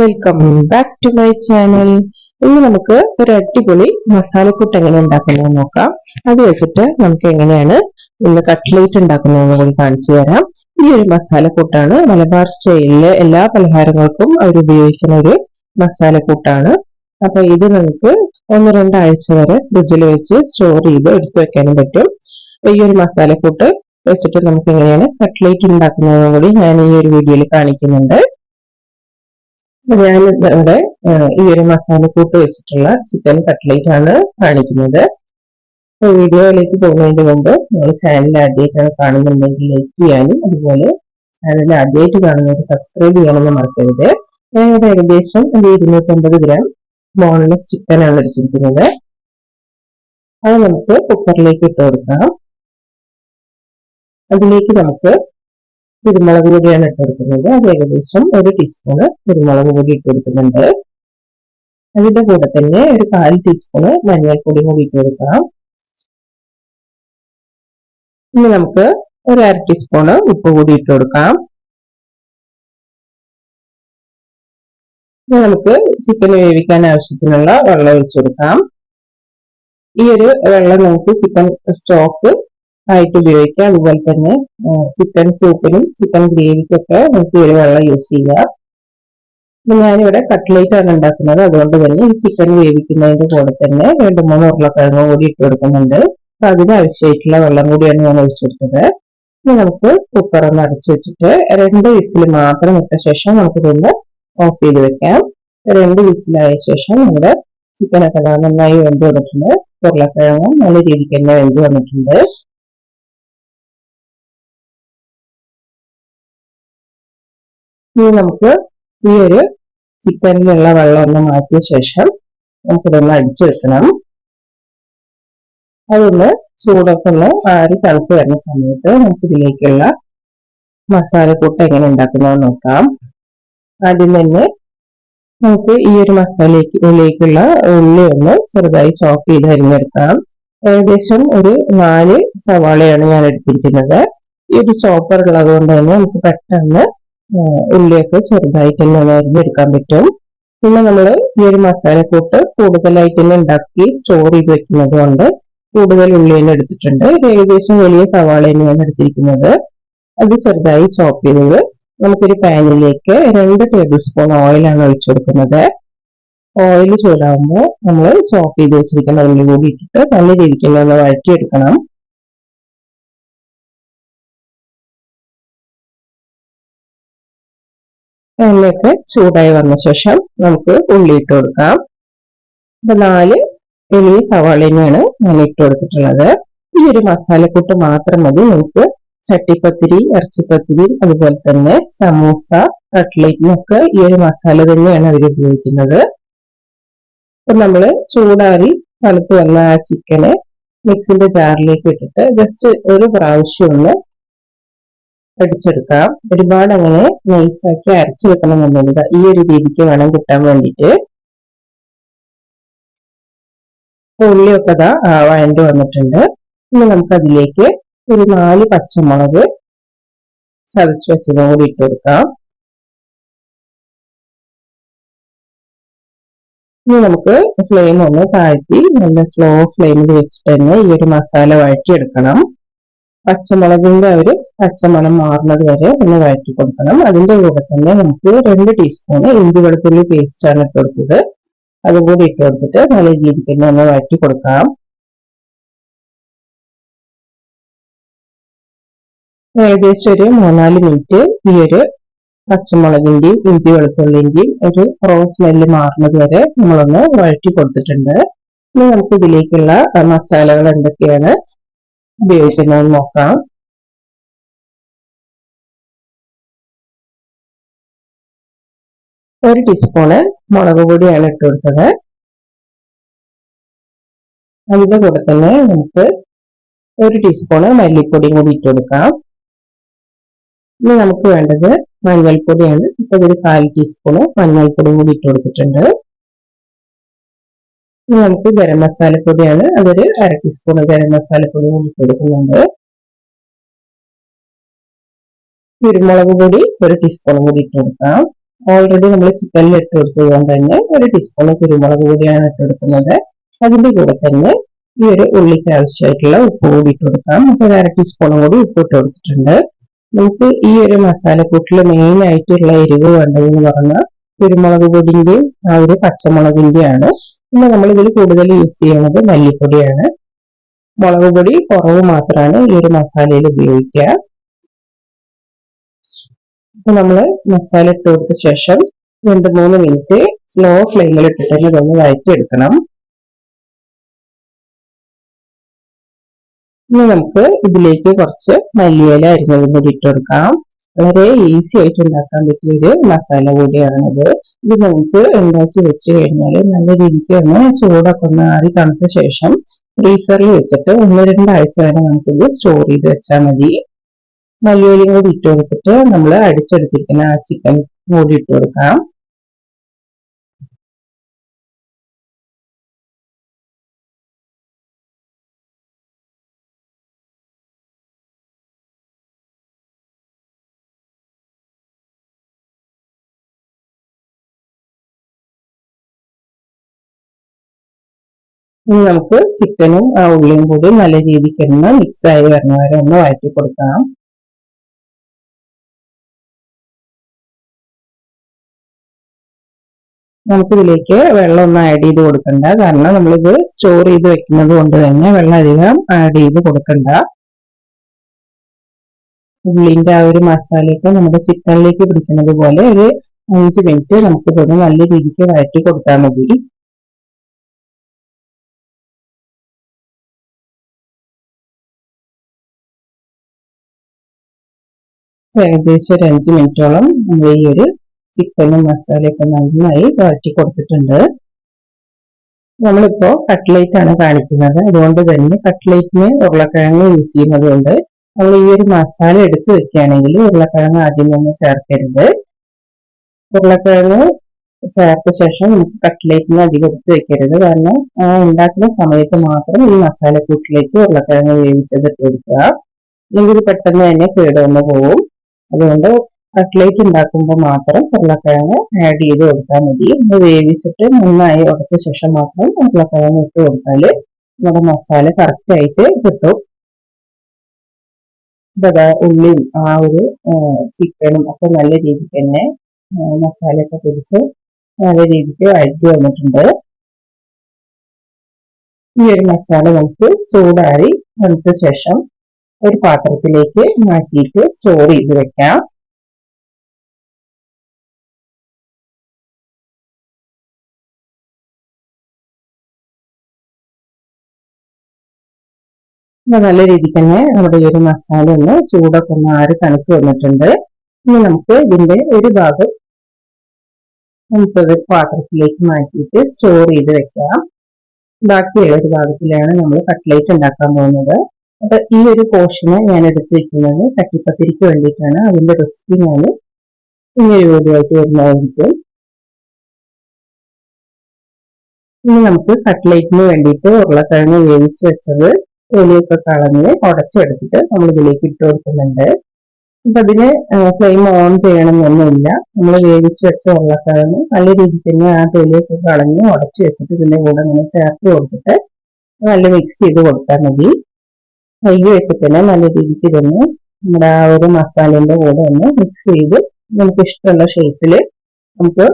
Welcome back to my channel ഇന്ന് നമുക്ക് ഒരു അടിപൊളി മസാലക്കൂട്ട് എങ്ങനെ ഉണ്ടാക്കുന്നത് നോക്കാം. അത് വെച്ചിട്ട് നമുക്ക് എങ്ങനെയാണ് ഇന്ന് കട്ട്ലേറ്റ് ഉണ്ടാക്കുന്നതെന്ന് കൂടി കാണിച്ചു തരാം. ഈ ഒരു മസാലക്കൂട്ടാണ് മലബാർ സ്റ്റൈലിലെ എല്ലാ പലഹാരങ്ങൾക്കും അവർ ഉപയോഗിക്കുന്ന ഒരു മസാലക്കൂട്ടാണ് അപ്പൊ ഇത് നമുക്ക് ഒന്ന് രണ്ടാഴ്ച വരെ ഫ്രിഡ്ജിൽ വെച്ച് സ്റ്റോർ ചെയ്ത് എടുത്തു വെക്കാനും പറ്റും. ഈ ഒരു മസാലക്കൂട്ട് വെച്ചിട്ട് നമുക്ക് എങ്ങനെയാണ് കട്ട്ലേറ്റ് ഉണ്ടാക്കുന്നതെന്ന് കൂടി ഞാൻ ഈ ഒരു വീഡിയോയിൽ കാണിക്കുന്നുണ്ട്. ഞാൻ ഇവിടെ ഈ ഒരു മസാല കൂട്ട് വെച്ചിട്ടുള്ള ചിക്കൻ കട്ട്ലേറ്റ് ആണ് കാണിക്കുന്നത്. വീഡിയോയിലേക്ക് പോകുന്നതിന് മുമ്പ് നിങ്ങൾ ചാനൽ ആദ്യമായിട്ടാണ് കാണുന്നുണ്ടെങ്കിൽ ലൈക്ക് ചെയ്യാനും അതുപോലെ ചാനൽ ആദ്യമായിട്ട് കാണുന്നവർ സബ്സ്ക്രൈബ് ചെയ്യണമെന്ന് മറക്കരുത്. ഞാനിവിടെ ഏകദേശം ഒരു ഇരുന്നൂറ്റമ്പത് ഗ്രാം ബോൺലെസ് ചിക്കൻ ആണ് എടുത്തിരിക്കുന്നത്. അത് നമുക്ക് കുക്കറിലേക്ക് ഇട്ട് കൊടുക്കാം. അതിലേക്ക് നമുക്ക് കുരുമുളക് പൊടിയാണ് ഇട്ട് കൊടുക്കുന്നത്. അത് ഏകദേശം ഒരു ടീസ്പൂണ് കുരുമുളക് പൊടി ഇട്ട് കൊടുക്കുന്നുണ്ട്. അതിന്റെ കൂടെ തന്നെ ഒരു കാൽ ടീസ്പൂണ് മഞ്ഞൾപ്പൊടി കൂടി ഇട്ട് കൊടുക്കാം ഇനി നമുക്ക് ഒരു അര ടീസ്പൂണ് ഉപ്പ് കൂടി ഇട്ട് കൊടുക്കാം. ഇനി നമുക്ക് ചിക്കൻ വേവിക്കാൻ ആവശ്യത്തിനുള്ള വെള്ളം ഒഴിച്ചു കൊടുക്കാം. ഈ ഒരു വെള്ളം നമുക്ക് ചിക്കൻ സ്റ്റോക്ക് ആയിട്ട് ഉപയോഗിക്കാം അതുപോലെ തന്നെ ചിക്കൻ സൂപ്പിനും ചിക്കൻ ഗ്രേവിക്കൊക്കെ നമുക്ക് ഈ വെള്ളം യൂസ് ചെയ്യാം ഞാനിവിടെ കട്ട്ലേറ്റ് ആണ് ഉണ്ടാക്കുന്നത്. അതുകൊണ്ട് തന്നെ ഈ ചിക്കൻ വേവിക്കുന്നതിന്റെ കൂടെ തന്നെ രണ്ട് മൂന്ന് ഉരുളക്കിഴങ്ങ് കൂടി ഇട്ട് കൊടുക്കുന്നുണ്ട്. അപ്പൊ അതിന് ആവശ്യമായിട്ടുള്ള വെള്ളം കൂടിയാണ് ഞാൻ ഒഴിച്ചു കൊടുത്തത്. ഇനി നമുക്ക് കുക്കർ ഒന്ന് അടച്ചു വെച്ചിട്ട് രണ്ട് വിസിൽ മാത്രം ഇട്ട ശേഷം നമുക്കിതൊന്ന് ഓഫ് ചെയ്ത് വെക്കാം. രണ്ട് വിസിലായ ശേഷം നമ്മുടെ ചിക്കനൊക്കെ നന്നായി വെന്ത് വന്നിട്ടുണ്ട്. ഉരുളക്കിഴങ്ങും നല്ല രീതിക്ക് തന്നെ വെന്ത് വന്നിട്ടുണ്ട്. ഇനി നമുക്ക് ഈ ഒരു ചിക്കനിലുള്ള വെള്ളം ഒന്ന് മാറ്റിയ ശേഷം നമുക്കിതൊന്ന് അടിച്ചെടുക്കണം അതൊന്ന് ചൂടൊക്കെ ഒന്ന് ആറി തണുത്ത് വരുന്ന സമയത്ത് നമുക്ക് ഇതിലേക്കുള്ള മസാലക്കൂട്ട് എങ്ങനെ ഉണ്ടാക്കുന്നത് നോക്കാം. ആദ്യം തന്നെ നമുക്ക് ഈ ഒരു മസാലയിലേക്കുള്ള ഉള്ളി ഒന്ന് ചെറുതായി ചോപ്പ് ചെയ്ത് അരിഞ്ഞെടുക്കാം. ഏകദേശം ഒരു നാല് സവാളയാണ് ഞാൻ എടുത്തിരിക്കുന്നത്. ഈ ഒരു ചോപ്പർ ഉള്ളത് കൊണ്ട് തന്നെ നമുക്ക് പെട്ടെന്ന് ഉള്ളിയൊക്കെ ചെറുതായിട്ട് തന്നെ അരിഞ്ഞെടുക്കാൻ പറ്റും. പിന്നെ നമ്മൾ ഈ ഒരു മസാലക്കൂട്ട് കൂടുതലായിട്ട് തന്നെ ഉണ്ടാക്കി സ്റ്റോർ ചെയ്ത് വെക്കുന്നത് കൊണ്ട് കൂടുതൽ ഉള്ളി തന്നെ എടുത്തിട്ടുണ്ട്. ഏകദേശം വലിയ സവാള തന്നെയാണ് എടുത്തിരിക്കുന്നത്. അത് ചെറുതായി ചോപ്പ് ചെയ്തത്. നമുക്കൊരു പാനിലേക്ക് രണ്ട് ടേബിൾ സ്പൂൺ ഓയിലാണ് ഒഴിച്ചു കൊടുക്കുന്നത്. ഓയിൽ ചൂടാകുമ്പോൾ നമ്മൾ ചോപ്പ് ചെയ്ത് വെച്ചിരിക്കുന്ന ഉള്ളി കൂടി ഇട്ടിട്ട് നല്ല രീതിക്ക് ഒന്ന് വഴറ്റിയെടുക്കണം. എണ്ണയൊക്കെ ചൂടായി വന്ന ശേഷം നമുക്ക് ഉള്ളി ഇട്ട് കൊടുക്കാം. അപ്പൊ നാല് വലിയ സവാളിനെയാണ് ഞാൻ ഇട്ട് കൊടുത്തിട്ടുള്ളത്. ഈ ഒരു മസാലക്കൂട്ട് മാത്രം മതി. നമുക്ക് ചട്ടിപ്പത്തിരി ഇറച്ചിപ്പത്തിരി അതുപോലെ തന്നെ സമൂസ കട്ട്ലേറ്റിനൊക്കെ ഈ ഒരു മസാല തന്നെയാണ് അവർ ഉപയോഗിക്കുന്നത്. അപ്പൊ നമ്മൾ ചൂടാറി തണുത്ത് വന്ന ആ ചിക്കനെ മിക്സിന്റെ ജാറിലേക്ക് ഇട്ടിട്ട് ജസ്റ്റ് ഒരു പ്രാവശ്യം ഒന്ന് അടിച്ചെടുക്കാം ഒരുപാട് അങ്ങനെ നൈസാക്കി അരച്ചു വെക്കണമെന്നുള്ളത് ഈ ഒരു രീതിക്ക് വേണം കിട്ടാൻ വേണ്ടിയിട്ട്. ഉള്ളിയൊക്കെ ഇതാ വഴണ്ട് വന്നിട്ടുണ്ട്. ഇനി നമുക്ക് അതിലേക്ക് ഒരു നാല് പച്ചമുളക് ചതച്ച് വെച്ചതും കൂടി ഇട്ട് കൊടുക്കാം. ഇനി നമുക്ക് ഫ്ലെയിം ഒന്ന് താഴ്ത്തി നല്ല സ്ലോ ഫ്ലെയിമിൽ വെച്ചിട്ട് തന്നെ ഈ ഒരു മസാല വഴറ്റിയെടുക്കണം. പച്ചമുളകിന്റെ ഒരു പച്ചമണം മാറുന്നത് വരെ ഒന്ന് വഴറ്റി കൊടുക്കണം. അതിന്റെ കൂടെ തന്നെ നമുക്ക് രണ്ട് ടീസ്പൂണ് ഇഞ്ചി വെളുത്തുള്ളി പേസ്റ്റാണ് ഇട്ട് കൊടുത്തത്. അതും കൂടി ഇട്ട് കൊടുത്തിട്ട് നല്ല രീതിക്ക് തന്നെ ഒന്ന് വഴറ്റി കൊടുക്കാം. ഏകദേശം ഒരു മൂന്നാൽ മിനിറ്റ് ഈ ഒരു പച്ചമുളകിന്റെയും ഇഞ്ചി വെളുത്തുള്ളിന്റെയും ഒരു റോ സ്മെല്ല് മാറുന്നത് വരെ നമ്മളൊന്ന് വഴറ്റി കൊടുത്തിട്ടുണ്ട്. ഇനി നമുക്ക് ഇതിലേക്കുള്ള മസാലകൾ എന്തൊക്കെയാണ് ഉപയോഗിക്കുന്നത് നോക്കാം. ഒരു ടീസ്പൂണ് മുളക് പൊടിയാണ് ഇട്ട് കൊടുത്തത്. അതിന്റെ കൂടെ തന്നെ നമുക്ക് ഒരു ടീസ്പൂണ് മല്ലിപ്പൊടിയും കൂടി ഇട്ട് കൊടുക്കാം. ഇനി നമുക്ക് വേണ്ടത് മഞ്ഞൾപ്പൊടിയാണ്. ഇപ്പൊ ഒരു കാൽ ടീസ്പൂണ് മഞ്ഞൾപ്പൊടിയും കൂടി ഇട്ട് കൊടുത്തിട്ടുണ്ട്. ഇനി നമുക്ക് ഗരം മസാലപ്പൊടിയാണ് അതൊരു അര ടീസ്പൂൺ ഗരം മസാലപ്പൊടി കൂടി കൊടുക്കുന്നുണ്ട്. കുരുമുളക് പൊടി ഒരു ടീസ്പൂൺ കൂടി ഇട്ട് കൊടുക്കാം. ഓൾറെഡി നമ്മൾ ചിക്കനിൽ ഇട്ട് കൊടുത്തത് കൊണ്ട് തന്നെ ഒരു ടീസ്പൂൺ കുരുമുളക് പൊടിയാണ് ഇട്ട് കൊടുക്കുന്നത്. അതിന്റെ കൂടെ തന്നെ ഈ ഒരു ഉള്ളിക്ക് ആവശ്യമായിട്ടുള്ള ഉപ്പ് കൂടി ഇട്ട് കൊടുക്കാം. അപ്പോൾ അര ടീസ്പൂണും കൂടി ഉപ്പ് ഇട്ട് കൊടുത്തിട്ടുണ്ട്. നമുക്ക് ഈ ഒരു മസാലക്കൂട്ടിൽ മെയിൻ ആയിട്ടുള്ള എരിവ് വേണ്ടതെന്ന് പറഞ്ഞാൽ കുരുമുളക് പൊടിന്റെയും ആ ഒരു പച്ചമുളകിന്റെയാണ്. പിന്നെ നമ്മൾ ഇതിൽ കൂടുതൽ യൂസ് ചെയ്യുന്നത് മല്ലിപ്പൊടിയാണ്. മുളക് പൊടി കുറവ് മാത്രമാണ് ഈ ഒരു മസാലയിൽ ഉപയോഗിക്കുക. അപ്പൊ നമ്മൾ മസാല ഇട്ട് കൊടുത്ത ശേഷം രണ്ട് മൂന്ന് മിനിറ്റ് സ്ലോ ഫ്ലെയിമിൽ ഇട്ടിട്ട് തന്നെ ഇതൊന്ന് വഴറ്റിയെടുക്കണം. ഇനി നമുക്ക് ഇതിലേക്ക് കുറച്ച് മല്ലിയില അരിഞ്ഞതും കൂടി ഇട്ട് കൊടുക്കാം. വളരെ ഈസി ആയിട്ട് ഉണ്ടാക്കാൻ പറ്റിയ ഒരു മസാല കൂടിയാണിത്. ഇത് നമുക്ക് ഉണ്ടാക്കി വെച്ച് കഴിഞ്ഞാൽ നല്ല രീതിക്ക് ഒന്ന് ചൂടൊക്കെ ഒന്ന് ആറി തണുത്ത ശേഷം ഫ്രീസറിൽ വെച്ചിട്ട് ഒന്ന് രണ്ടാഴ്ച വരെ നമുക്കിത് സ്റ്റോർ ചെയ്ത് വെച്ചാൽ മതി. മല്ലിയിലയും കൂടി ഇട്ട് കൊടുത്തിട്ട് നമ്മൾ അടിച്ചെടുത്തിരിക്കുന്ന ആ ചിക്കൻ കൂടി ഇട്ട് കൊടുക്കാം. ഇനി നമുക്ക് ചിക്കനും ആ ഉള്ളിയും കൂടി നല്ല രീതിക്ക് ഒന്ന് മിക്സ് ആയി വരുന്ന വരെ ഒന്ന് വഴറ്റി കൊടുക്കണം. നമുക്കിതിലേക്ക് വെള്ളം ഒന്ന് ആഡ് ചെയ്ത് കൊടുക്കണ്ട. കാരണം നമ്മളിത് സ്റ്റോർ ചെയ്ത് വെക്കുന്നത് കൊണ്ട് തന്നെ വെള്ളം അധികം ആഡ് ചെയ്ത് കൊടുക്കണ്ട. ഉള്ളിന്റെ ആ ഒരു മസാലയൊക്കെ നമ്മുടെ ചിക്കനിലേക്ക് പിടിക്കുന്നത് പോലെ ഒരു അഞ്ച് മിനിറ്റ് നമുക്ക് ഇതൊന്ന് നല്ല രീതിക്ക് വഴറ്റി കൊടുത്താൽ മതി. ഏകദേശം ഒരു അഞ്ച് മിനിറ്റോളം നമ്മൾ ഈ ഒരു ചിക്കനും മസാലയൊക്കെ നന്നായി വഴറ്റി കൊടുത്തിട്ടുണ്ട്. നമ്മളിപ്പോ കട്ട്ലേറ്റ് ആണ് കാണിക്കുന്നത്. അതുകൊണ്ട് തന്നെ കട്ട്ലേറ്റിന് ഉരുളക്കിഴങ്ങ് യൂസ് ചെയ്യുന്നത് കൊണ്ട് നമ്മൾ ഈ ഒരു മസാല എടുത്തു വെക്കുകയാണെങ്കിൽ ഉരുളക്കിഴങ്ങ് ആദ്യം തന്നെ ചേർക്കരുത്. ഉരുളക്കിഴങ്ങ് ചേർത്ത ശേഷം നമുക്ക് കട്ട്ലേറ്റിന് അധികം എടുത്ത് വെക്കരുത്. കാരണം ഉണ്ടാക്കുന്ന സമയത്ത് മാത്രം ഈ മസാലക്കൂട്ടിലേക്ക് ഉരുളക്കിഴങ്ങ് വേവിച്ചത് ഇട്ട് കൊടുക്കുക. അല്ലെങ്കിൽ പെട്ടെന്ന് തന്നെ കേടുവന്ന് പോകും അതുകൊണ്ട് കട്ട്ലേറ്റ് ഉണ്ടാക്കുമ്പോൾ മാത്രം ഉരുളക്കിഴങ്ങ് ആഡ് ചെയ്ത് കൊടുത്താൽ മതി. ഒന്ന് വേവിച്ചിട്ട് നന്നായി ഉടച്ച ശേഷം മാത്രം ഉരുളക്കിഴങ്ങ് ഇട്ട് കൊടുത്താൽ നമ്മുടെ മസാല കറക്റ്റ് ആയിട്ട് കിട്ടും. ഇതാ ഉള്ളിയും ആ ഒരു ചിക്കനും ഒക്കെ നല്ല രീതിക്ക് തന്നെ മസാലയൊക്കെ പിടിച്ച് നല്ല രീതിക്ക് വഴറ്റി വന്നിട്ടുണ്ട്. ഈ ഒരു മസാല നമുക്ക് ചൂടാറി തണുത്ത ശേഷം ഒരു പാത്രത്തിലേക്ക് മാറ്റിയിട്ട് സ്റ്റോർ ചെയ്ത് വെക്കാം. നല്ല രീതിക്ക് തന്നെ നമ്മുടെ ഈ ഒരു മസാല ഒന്ന് ചൂടൊക്കെ ഒന്ന് ആറി തണുത്ത് വന്നിട്ടുണ്ട്. ഇനി നമുക്ക് ഇതിന്റെ ഒരു ഭാഗം നമുക്കത് പാത്രത്തിലേക്ക് മാറ്റിയിട്ട് സ്റ്റോർ ചെയ്ത് വെക്കാം. ബാക്കിയുള്ള ഒരു ഭാഗത്തിലാണ് നമ്മൾ കട്ട്ലേറ്റ് ഉണ്ടാക്കാൻ പോകുന്നത്. അപ്പൊ ഈ ഒരു പോർഷന് ഞാൻ എടുത്തു വെക്കുന്നത് ചട്ടിപ്പത്തിരിക്ക് വേണ്ടിയിട്ടാണ്. അതിന്റെ റെസിപ്പി ഞാൻ ഈ ഒരു വീഡിയോ ആയിട്ട് വരുന്നതായിരിക്കും. ഇനി നമുക്ക് കട്ട്ലേറ്റിന് വേണ്ടിയിട്ട് ഉരുളക്കിഴങ്ങ് വേവിച്ച് വെച്ചത് തൊലിയൊക്കെ കളഞ്ഞ് ഉടച്ചെടുത്തിട്ട് നമ്മൾ ഇതിലേക്ക് ഇട്ട് കൊടുക്കുന്നുണ്ട്. അപ്പൊ അതിന് ഫ്ലെയിം ഓൺ ചെയ്യണമെന്നൊന്നുമില്ല. നമ്മൾ വേവിച്ച് വെച്ച ഉരുളക്കിഴങ്ങ് നല്ല രീതിയിൽ തന്നെ ആ തൊലിയൊക്കെ കളഞ്ഞ് ഉടച്ചു വെച്ചിട്ട് ഇതിന്റെ കൂടെ ഇങ്ങനെ ചേർത്ത് കൊടുത്തിട്ട് നല്ല മിക്സ് ചെയ്ത് കൊടുത്താൽ മതി. നെയ്യ് വെച്ചിട്ട് നല്ല രീതിക്ക് ഇതൊന്ന് നമ്മുടെ ആ ഒരു മസാലേന്റെ കൂടെ ഒന്ന് മിക്സ് ചെയ്ത് നമുക്ക് ഇഷ്ടമുള്ള ഷേപ്പിൽ നമുക്ക്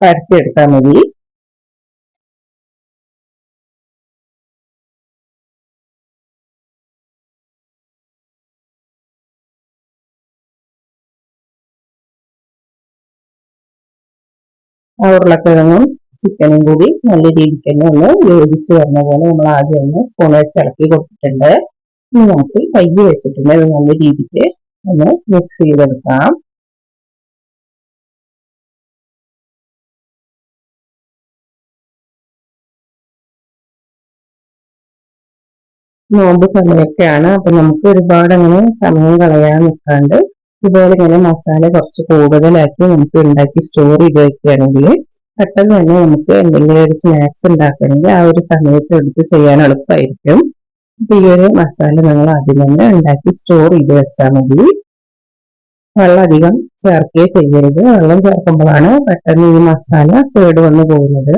പരത്തിയെടുത്താൽ മതി. ഉരുളക്കിഴങ്ങും ചിക്കനും കൂടി നല്ല രീതിക്ക് തന്നെ ഒന്ന് യോജിച്ച് വരുന്ന പോലെ നമ്മൾ ആദ്യം ഒന്ന് സ്പൂൺ വെച്ച് ഇളക്കി കൊടുത്തിട്ടുണ്ട്. ഇനി നമുക്ക് കൈ വെച്ചിട്ടുണ്ട് നല്ല രീതിക്ക് ഒന്ന് മിക്സ് ചെയ്തെടുക്കാം. നോമ്പ് സമയമൊക്കെയാണ്. അപ്പൊ നമുക്ക് ഒരുപാട് അങ്ങനെ സമയം കളയാൻ നിൽക്കാണ്ട് ഇതുപോലെ ഇങ്ങനെ മസാല കുറച്ച് കൂടുതലാക്കി നമുക്ക് ഉണ്ടാക്കി സ്റ്റോർ ചെയ്ത് വെക്കുകയാണെങ്കിൽ പെട്ടെന്ന് തന്നെ നമുക്ക് എന്തെങ്കിലും ഒരു സ്നാക്സ് ഉണ്ടാക്കണമെങ്കിൽ ആ ഒരു സമയത്ത് എടുത്ത് ചെയ്യാൻ എളുപ്പമായിരിക്കും. അപ്പൊ ഈ ഒരു മസാല നമ്മൾ ആദ്യം തന്നെ ഉണ്ടാക്കി സ്റ്റോർ ചെയ്ത് വെച്ചാൽ മതി. വെള്ളം അധികം ചേർക്കുകയോ ചെയ്യരുത്. വെള്ളം ചേർക്കുമ്പോഴാണ് പെട്ടെന്ന് ഈ മസാല കേട് വന്നു പോകുന്നത്.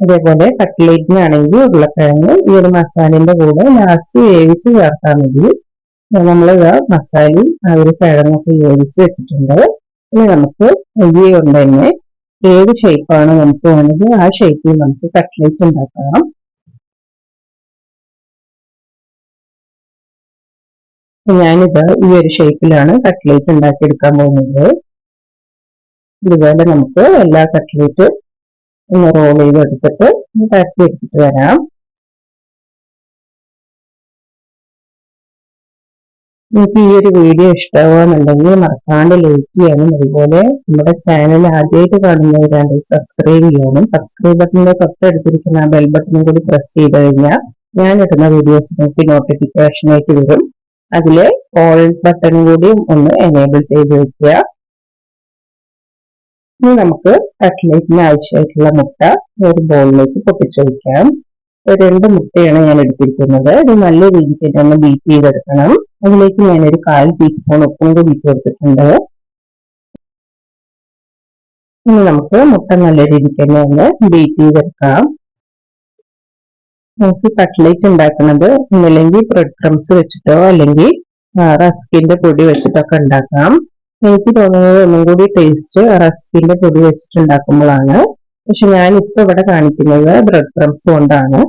അതേപോലെ കട്ട്ലേറ്റിനാണെങ്കിൽ ഉരുളക്കിഴങ്ങ് ഈ ഒരു മസാലിന്റെ കൂടെ ലാസ്റ്റ് വേവിച്ച് ചേർത്താൽ മതി. നമ്മൾ മസാലയും ആ ഒരു കിഴങ്ങൊക്കെ വേവിച്ച് വെച്ചിട്ടുണ്ട്. ഇനി നമുക്ക് ഈ കൊണ്ട് തന്നെ ഏത് ഷേപ്പാണ് നമുക്ക് വേണ്ടത്? ആ ഷേപ്പിൽ നമുക്ക് കട്ട്ലേറ്റ് ഉണ്ടാക്കാം ഞാനിത് ഈ ഒരു ഷേപ്പിലാണ് കട്ട്ലേറ്റ് ഉണ്ടാക്കിയെടുക്കാൻ പോകുന്നത്. ഇതുപോലെ നമുക്ക് എല്ലാ കട്ട്ലേറ്റ് ഒന്ന് റോൾ ചെയ്തെടുത്തിട്ട് പരത്തി എടുത്തിട്ട് വരാം. നിങ്ങൾക്ക് ഈ ഒരു വീഡിയോ ഇഷ്ടമാവുന്നുണ്ടെങ്കിൽ മറക്കാണ്ട് ലൈക്ക് ചെയ്യാനും അതുപോലെ നമ്മുടെ ചാനൽ ആദ്യമായിട്ട് കാണുന്നവരാണെങ്കിൽ സബ്സ്ക്രൈബ് ചെയ്യാനും സബ്സ്ക്രൈബ് ബട്ടണിന്റെ തൊട്ടടുത്തിരിക്കുന്ന ബെൽ ബട്ടണും കൂടി പ്രസ് ചെയ്ത് കഴിഞ്ഞാൽ ഞാൻ ഇടുന്ന വീഡിയോസ് നോക്കി നോട്ടിഫിക്കേഷൻ ആയിട്ട് വരും. അതിൽ ഓൾ ബട്ടൺ കൂടി ഒന്ന് എനേബിൾ ചെയ്ത് വെക്കുക. ഇനി നമുക്ക് കട്ട്ലേറ്റിന് ആവശ്യമായിട്ടുള്ള മുട്ട ഒരു ബോളിലേക്ക് പൊട്ടിച്ചു വയ്ക്കാം രണ്ട് മുട്ടയാണ് ഞാൻ എടുത്തിരിക്കുന്നത്. ഇത് നല്ല രീതിക്ക് തന്നെ ബീറ്റ് ചെയ്തെടുക്കണം. അതിലേക്ക് ഞാൻ ഒരു കാൽ ടീസ്പൂൺ ഉപ്പും കൂടി ഇട്ട് കൊടുത്തിട്ടുണ്ട്. ഇനി നമുക്ക് മുട്ട നല്ല രീതിക്ക് തന്നെ ഒന്ന് ബീറ്റ് ചെയ്തെടുക്കാം. നമുക്ക് കട്ട്ലേറ്റ് ഉണ്ടാക്കുന്നത് ഒന്നില്ലെങ്കിൽ ബ്രെഡ് ക്രംസ് വെച്ചിട്ടോ അല്ലെങ്കിൽ റസ്കിന്റെ പൊടി വെച്ചിട്ടൊക്കെ ഉണ്ടാക്കാം. എനിക്ക് തോന്നുന്നത് ഒന്നും കൂടി ടേസ്റ്റ് റസ്കിന്റെ പൊടി വെച്ചിട്ട് ഉണ്ടാക്കുമ്പോഴാണ് പക്ഷെ ഞാൻ ഇപ്പൊ ഇവിടെ കാണിക്കുന്നത് ബ്രെഡ് ക്രംസ് കൊണ്ടാണ്.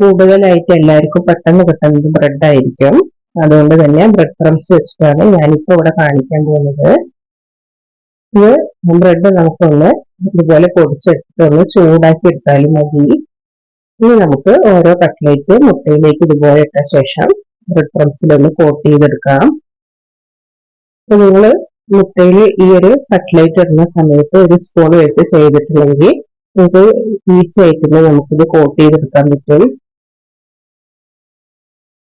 കൂടുതലായിട്ട് എല്ലാവർക്കും പെട്ടെന്ന് കിട്ടുന്നത് ബ്രെഡ് ആയിരിക്കും. അതുകൊണ്ട് തന്നെ ബ്രെഡ് ക്രംസ് വെച്ചിട്ടാണ് ഞാനിപ്പോ ഇവിടെ കാണിക്കാൻ പോകുന്നത്. ഇത് ബ്രെഡ് നമുക്കൊന്ന് ഇതുപോലെ പൊടിച്ചെടുത്തിട്ടൊന്ന് ചൂടാക്കി എടുത്താലും മതി. ഇനി നമുക്ക് ഓരോ കട്ട്ലേറ്റ് മുട്ടയിലേക്ക് ഇതുപോലെ ഇട്ട ശേഷം ബ്രെഡ് ക്രംസിലൊന്ന് കോട്ട് ചെയ്തെടുക്കാം. അപ്പൊ നിങ്ങൾ മുട്ടയിൽ ഈ ഒരു കട്ട്ലേറ്റ് ഇടുന്ന സമയത്ത് ഒരു സ്പൂൺ വെച്ച് ചെയ്തിട്ടുണ്ടെങ്കിൽ നമുക്ക് ഈസി ആയിട്ട് നമുക്കിത് കോട്ട് ചെയ്തെടുക്കാൻ പറ്റും.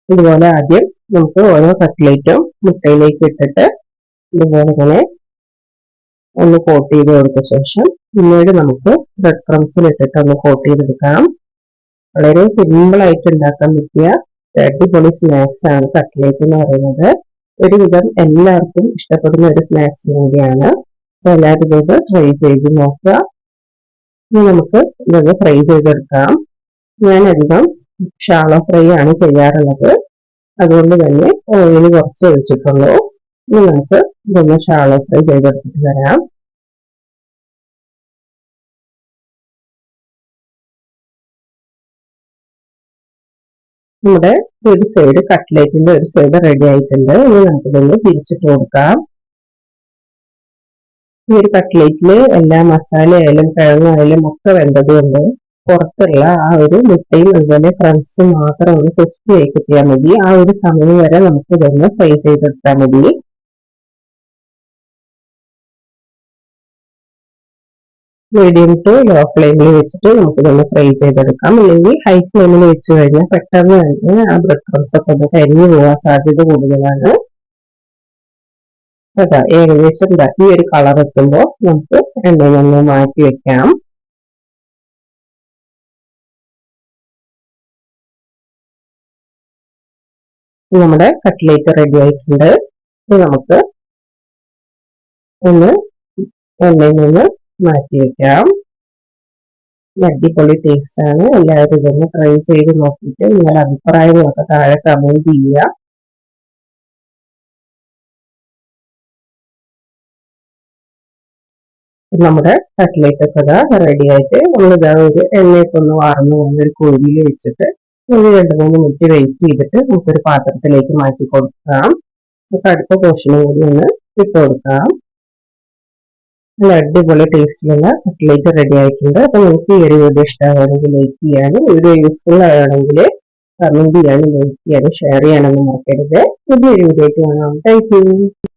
ഇതുപോലെ ആദ്യം നമുക്ക് ഓരോ കട്ട്ലേറ്റും മുട്ടയിലേക്ക് ഇട്ടിട്ട് ഇതുപോലെ തന്നെ ഒന്ന് കോട്ട് ചെയ്ത് കൊടുത്ത ശേഷം പിന്നീട് നമുക്ക് ബ്രെഡ് ക്രംസിൽ ഇട്ടിട്ട് ഒന്ന് കോട്ട് ചെയ്തെടുക്കാം. വളരെ സിമ്പിൾ ആയിട്ട് ഉണ്ടാക്കാൻ പറ്റിയ അടിപൊളി സ്നാക്സ് ആണ് കട്ട്ലേറ്റ് എന്ന് പറയുന്നത്. ഒരുവിധം എല്ലാവർക്കും ഇഷ്ടപ്പെടുന്ന ഒരു സ്നാക്സ് കൂടിയാണ്. എല്ലാവരും ഇത് ട്രൈ ചെയ്ത് നോക്കുക. ഇനി നമുക്ക് ഇതൊന്ന് ഫ്രൈ ചെയ്തെടുക്കാം. ഞാൻ അധികം ഷാളോ ഫ്രൈ ആണ് ചെയ്യാറുള്ളത്. അതുകൊണ്ട് തന്നെ ഓയിൽ കുറച്ച് ഒഴിച്ചിട്ടുള്ളൂ. ഇനി നമുക്ക് ഇതൊന്ന് ഷാളോ ഫ്രൈ ചെയ്തെടുത്തിട്ട് വരാം. നമ്മുടെ ഒരു സൈഡ് കട്ട്ലേറ്റിന്റെ ഒരു സൈഡ് റെഡി ആയിട്ടുണ്ട്. ഇനി നമുക്കിതൊന്ന് തിരിച്ചിട്ട് കൊടുക്കാം. ഈ ഒരു കട്ട്ലേറ്റിൽ എല്ലാ മസാല ആയാലും കിഴങ്ങായാലും ഒക്കെ വെന്തതുകൊണ്ട് പുറത്തുള്ള ആ ഒരു മുട്ടയും അതുപോലെ ഫ്രണ്ട്സും മാത്രം ഒന്ന് ക്രിസ്പി ആയി കിട്ടിയാൽ മതി. ആ ഒരു സമയം വരെ നമുക്ക് ഇതൊന്ന് ഫ്രൈ ചെയ്തെടുത്താൽ മതി. മീഡിയം ടു ലോ ഫ്ലെയിമിൽ വെച്ചിട്ട് നമുക്ക് ഇതൊന്ന് ഫ്രൈ ചെയ്തെടുക്കാം. അല്ലെങ്കിൽ ഹൈ ഫ്ലെയിമിൽ വെച്ച് കഴിഞ്ഞാൽ പെട്ടെന്ന് തന്നെ ആ ബ്രെഡ് ക്രംസ് ഒക്കെ ഒന്ന് കരിഞ്ഞു പോകാൻ സാധ്യത കൂടുതലാണ്. അതാ ഏകദേശം ഈ ഒരു കളർ എത്തുമ്പോൾ നമുക്ക് എണ്ണയിൽ ഒന്ന് മാറ്റി വെക്കാം. നമ്മുടെ കട്ട്ലേറ്റ് റെഡി ആയിട്ടുണ്ട്. നമുക്ക് ഒന്ന് എണ്ണയിൽ നിന്ന് മാറ്റി വെക്കാം. അടിപൊളി ടേസ്റ്റ് ആണ്. എല്ലാവരും ഇതൊന്ന് ട്രൈ ചെയ്ത് നോക്കിയിട്ട് നിങ്ങളുടെ അഭിപ്രായങ്ങളൊക്കെ താഴെ കമന്റ് ചെയ്യുക. നമ്മുടെ കട്ട്ലേറ്റ് ഒക്കെ റെഡി ആയിട്ട് നമ്മളിതാ ഒരു എണ്ണയൊക്കെ ഒന്ന് വാർന്നു പോകുന്ന ഒരു കോഴിയിൽ വെച്ചിട്ട് ഒരു രണ്ട് മൂന്ന് മിനിറ്റ് വെയിറ്റ് ചെയ്തിട്ട് നമുക്കൊരു പാത്രത്തിലേക്ക് മാറ്റി കൊടുക്കാം. നമുക്ക് അടുത്ത പോർഷനും കൂടി ഒന്ന് ഇട്ട് കൊടുക്കാം. നല്ല അടിപൊളി ടേസ്റ്റിലുള്ള കട്ട്ലേറ്റ് റെഡി ആയിട്ടുണ്ട്. അപ്പൊ നിങ്ങൾക്ക് ഈ ഒരു വീഡിയോ ഇഷ്ടമാണെങ്കിൽ ലൈക്ക് ചെയ്യാനും വീഡിയോ യൂസ്ഫുൾ ആണെങ്കിൽ കമന്റ് ചെയ്യാനും ലൈക്ക് ചെയ്യാനും ഷെയർ ചെയ്യാനൊന്നും മറക്കരുത്. പുതിയൊരു വീഡിയോ കാണാം. താങ്ക്